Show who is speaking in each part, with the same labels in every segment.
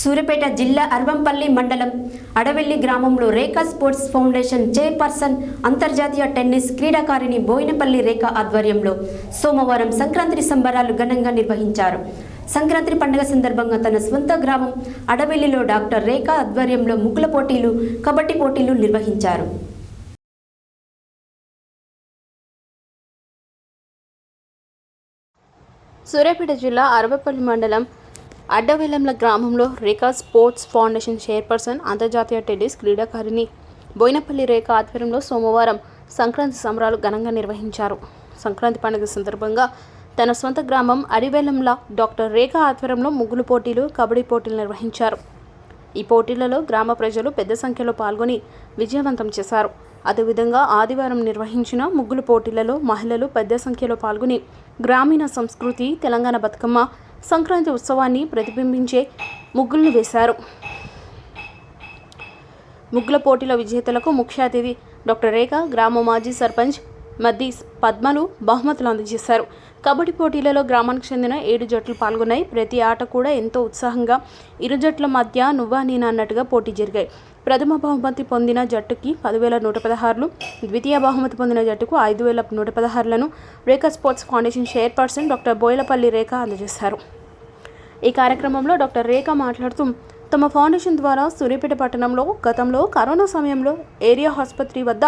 Speaker 1: సూర్యపేట జిల్లా అర్వంపల్లి మండలం అడవెల్లి గ్రామంలో రేఖా స్పోర్ట్స్ ఫౌండేషన్ చైర్పర్సన్ అంతర్జాతీయ టెన్నిస్ క్రీడాకారిణి బోయినపల్లి రేఖ ఆధ్వర్యంలో సోమవారం సంక్రాంతి సంబరాలు ఘనంగా నిర్వహించారు. సంక్రాంతి పండుగ సందర్భంగా తన స్వంత గ్రామం అడవెల్లిలో డాక్టర్ రేఖ ఆధ్వర్యంలో ముగ్గుల పోటీలు కబడ్డీ పోటీలు నిర్వహించారు.
Speaker 2: సూర్యాపేట జిల్లా అరవపల్లి మండలం అడ్డవేలంల గ్రామంలో రేఖా స్పోర్ట్స్ ఫౌండేషన్ చైర్పర్సన్ అంతర్జాతీయ టెన్నిస్ క్రీడాకారిణి బోయినపల్లి రేఖ ఆధ్వర్యంలో సోమవారం సంక్రాంతి సంబరాలు ఘనంగా నిర్వహించారు. సంక్రాంతి పండుగ సందర్భంగా తన సొంత గ్రామం అడివేలంల డాక్టర్ రేఖ ఆధ్వర్యంలో ముగ్గులు పోటీలు కబడ్డీ పోటీలు నిర్వహించారు. ఈ పోటీలలో గ్రామ ప్రజలు పెద్ద సంఖ్యలో పాల్గొని విజయవంతం చేశారు. అదేవిధంగా ఆదివారం నిర్వహించిన ముగ్గులు పోటీలలో మహిళలు పెద్ద సంఖ్యలో పాల్గొని గ్రామీణ సంస్కృతి తెలంగాణ బతుకమ్మ సంక్రాంతి ఉత్సవాన్ని ప్రతిబింబించే ముగ్గులను వేశారు. ముగ్గుల పోటీల విజేతలకు ముఖ్య అతిథి డాక్టర్ రేఖ గ్రామ మాజీ సర్పంచ్ మద్ది పద్మలు బహుమతులు అందజేశారు. కబడ్డీ పోటీలలో గ్రామానికి చెందిన ఏడు జట్లు పాల్గొన్నాయి. ప్రతి ఆట కూడా ఎంతో ఉత్సాహంగా ఇరు జట్ల మధ్య నువ్వా నేనా అన్నట్టుగా పోటీ జరిగాయి. ప్రథమ బహుమతి పొందిన జట్టుకి పదివేల నూట పదహారులు ద్వితీయ బహుమతి పొందిన జట్టుకు ఐదు వేల నూట పదహారులను Rekha sports foundation chairperson doctor Boyalapalli Rekha అందజేశారు. ఈ కార్యక్రమంలో డాక్టర్ రేఖ మాట్లాడుతూ తమ ఫౌండేషన్ ద్వారా సూర్యాపేట పట్టణంలో గతంలో కరోనా సమయంలో ఏరియా ఆసుపత్రి వద్ద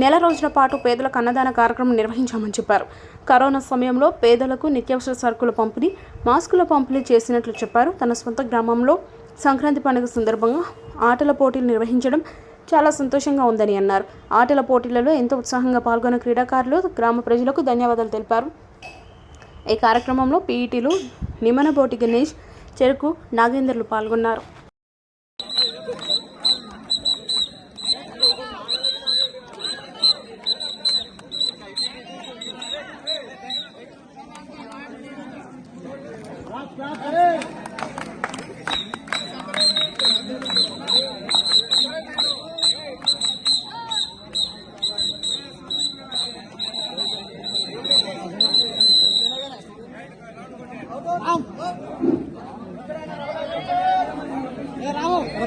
Speaker 2: నెల రోజుల పాటు పేదలకు అన్నదాన కార్యక్రమం నిర్వహించామని చెప్పారు. కరోనా సమయంలో పేదలకు నిత్యావసర సరుకుల పంపిణీ మాస్కుల పంపిణీ చేసినట్లు చెప్పారు. తన సొంత గ్రామంలో సంక్రాంతి పండుగ సందర్భంగా ఆటల పోటీలు నిర్వహించడం చాలా సంతోషంగా ఉందని అన్నారు. ఆటల పోటీలలో ఎంతో ఉత్సాహంగా పాల్గొన్న క్రీడాకారులు గ్రామ ప్రజలకు ధన్యవాదాలు తెలిపారు. ఈ కార్యక్రమంలో పీఈటీలు నిమనబోటి గణేష్ చెరుకు నాగేందర్లు పాల్గొన్నారు.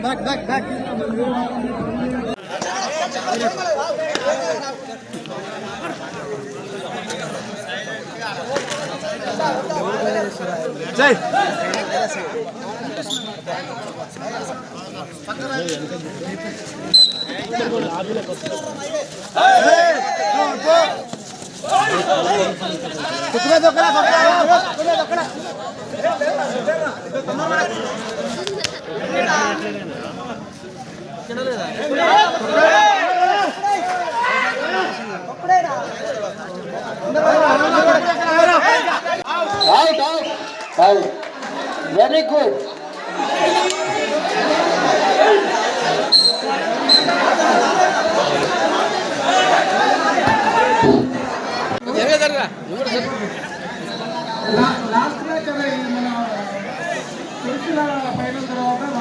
Speaker 3: బ్యాక్ బ్యాక్ బ్యాక్ జై కుటుంబ దొక్కడా దొక్కడా దొక్కడా వెరీ గుడ్
Speaker 4: లాస్ట్ మ్యాచ్ అదే మన పురుషుల ఫైనల్ తర్వాత